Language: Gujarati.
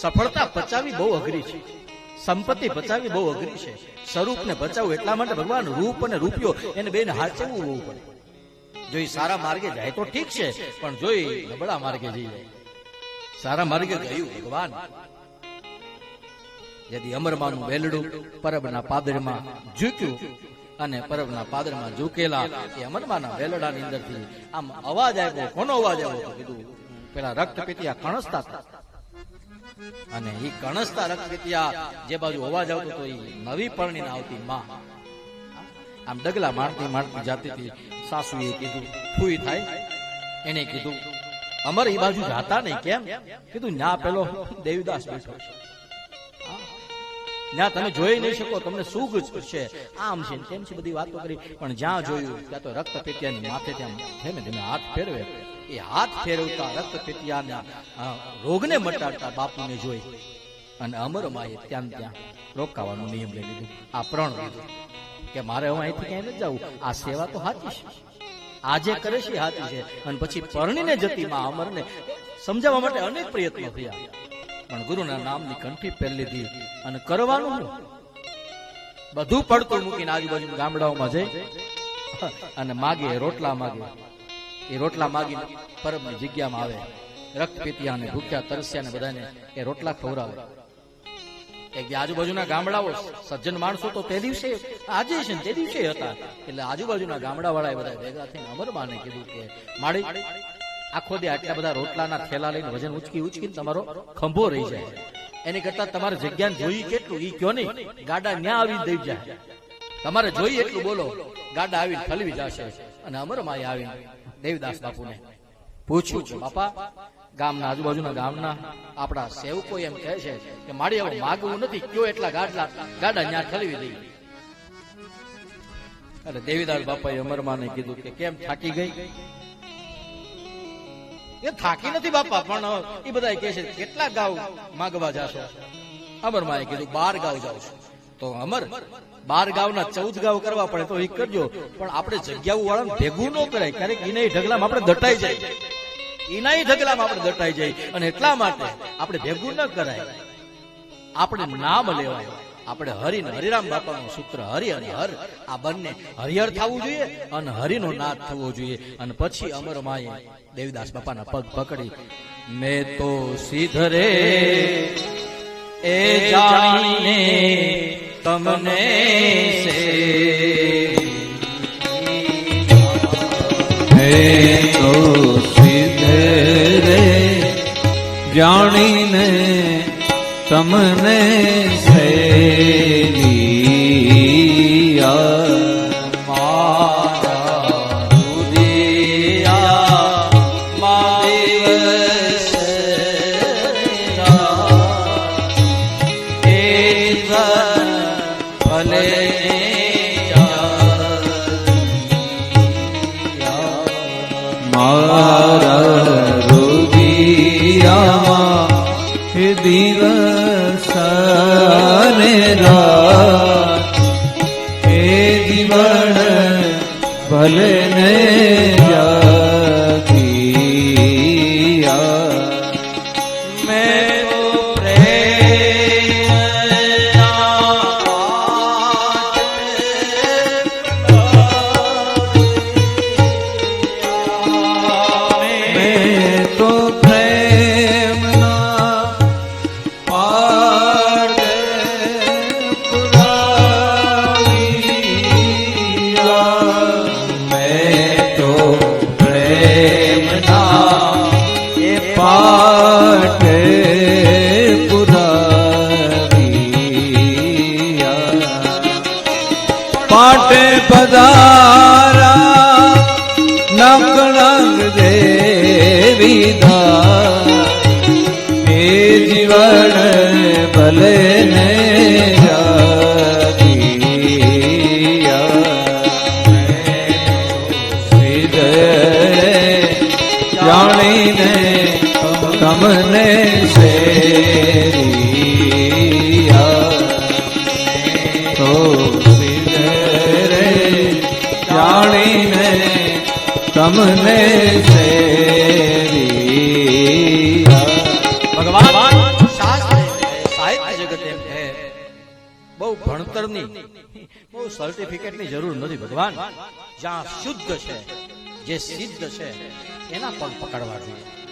સફળતા પચાવી બહુ અઘરી છે. સંપત્તિ બચાવી બહુ અઘરી છે. સ્વરૂપને બચાવવું એટલા માટે ભગવાન રૂપ અને રૂપિયો એને બેને હાચવવું બહુ પડે. જો સારા માર્ગે જાય તો ઠીક છે, પણ જો નબળા માર્ગે જઈ સારા માર્ગે ગયું ભગવાન. જેથી અમરમાનું વેલડું પરબના પાદરમાં ઝૂક્યું અને પરબના પાદરમાં ઝૂકેલા, એ અમરમાના વેલડાની અંદરથી આમ અવાજ આવ્યો, કોનો અવાજ આવ્યો કીધું, પેલા રક્તપીતિયા કણસતા હતા. અને એ કણસતા રક્તપીતિયા જે બાજુ અવાજ આવતો તો એ નવી પરણીને આવતી માં. આમ ડગલા મારતી મારતી જાતી હતી સાસુએ કીધું, ફૂઈ થાય. એને કીધું, અમર એ બાજુ જાતા નહીં, કેમ? કીધું ના પેલો દેવીદાસ બેઠો ત્યાં તમે જોઈ નહીં શકો, તમને સુખ છે. આમ છે ને તેમ છે બધી વાતો કરી? પણ જ્યાં જોયું, ત્યાં તો રક્ત પેટિયાની માથે ત્યાં ધીમે ધીમે હાથ ફેરવે. એ હાથ ફેરવતા રક્ત પેટિયાના રોગને મટાડતા બાપુને જોઈ અને અમરમાએ ત્યાં ત્યાં રોકાવાનો નિયમ લઈ લીધો. આ પ્રણ કે મારે હું અહીંથી ક્યાંય ન જાઉં આ સેવા તો હાથી છે. આજે કરે છે હાથી છે. અને પછી પરણીને જતી માં અમરને સમજાવવા માટે અનેક પ્રયત્નો થયા. પણ ગુરુના નામની કંઠી પહેરી લીધી અને કરવાનું બધું પડતું મૂકીને આજુબાજુ ગામડાઓમાં જઈ અને માગે, રોટલા માગે. એ રોટલા માગીને પરબની જગ્યામાં આવે. રક્તપીતિયા ને ભૂખ્યા, તરસ્યા ને બધાને એ રોટલા ખવડાવે. એક આજુબાજુના ગામડાઓ, સજ્જન માણસો તો તે દિવસે, આજે છે તે દિવસે હતા. એટલે આજુબાજુના ગામડા વાળા બધા ભેગા થઈને અમરમાને કીધું કે, માળી, આખો દે આટલા બધા રોટલાના થેલા લઈને વજન ઉચકી ઉચકીને તમારો ખંભો રહી જાય. એની કરતા તમારે જગ્યા જોઈ કેટલું, ઈ કયો નહીં, ગાડા ન્યા આવી દઈ જાય. તમારે જોઈએ એટલું બોલો, ગાડા આવીને ઠલવી જશે. અને અમરમાએ આવીને દેવદાસ બાપુને પૂછ્યું કે બાપા ગામના આજુબાજુના ગામના આપણા સેવકો એમ કહે છે કે મારી હવે માગવું નથી કયો એટલા ગાડલા ગાડા ન્યા ઠલવી દઈ એટલે દેવીદાસ બાપાએ અમરમાને કીધું કે કેમ થાકી ગઈ? એ થાકી નથી બાપા પણ એ બધા કહે છે કેટલા ગાવ માગવા જાશો? અમરમાએ કીધું બાર ગાવ જાવ છું. તો અમર, બાર ગાવના ચૌદ ગાવ કરવા પડે તો એ કરજો. પણ આપણે જગ્યાઓ વાળા ભેગું ન કરાય. ક્યારેક ઇનાય ઢગલામાં આપણે દટાઈ જાય. એના ઢગલામાં આપણે દટાઈ જાય. અને એટલા માટે આપણે ભેગું ન કરાય. આપણે નામ લેવાય. આપણે હરિ ને હરિરામ બાપાનું સૂત્ર હરિ અને હર. આ બંને હરિહર થવું જોઈએ અને હરિનો નાદ થવો જોઈએ. અને પછી અમર માએ દેવદાસ બાપાના પગ પકડી. મેં તો સીધરે એ જાણીને તમને હે તો સિદ્ધ રે જાણીને તમને જીવન ભલે ને જાગિયા નકળંગ દેવીદા એ જીવન ભલે અમને સાહિત્ય જગત છે બહુ ભણતરની, બહુ સર્ટિફિકેટની જરૂર નથી ભગવાન. જ્યાં શુદ્ધ છે, જે સિદ્ધ છે, એના પણ પકડવા જોઈએ.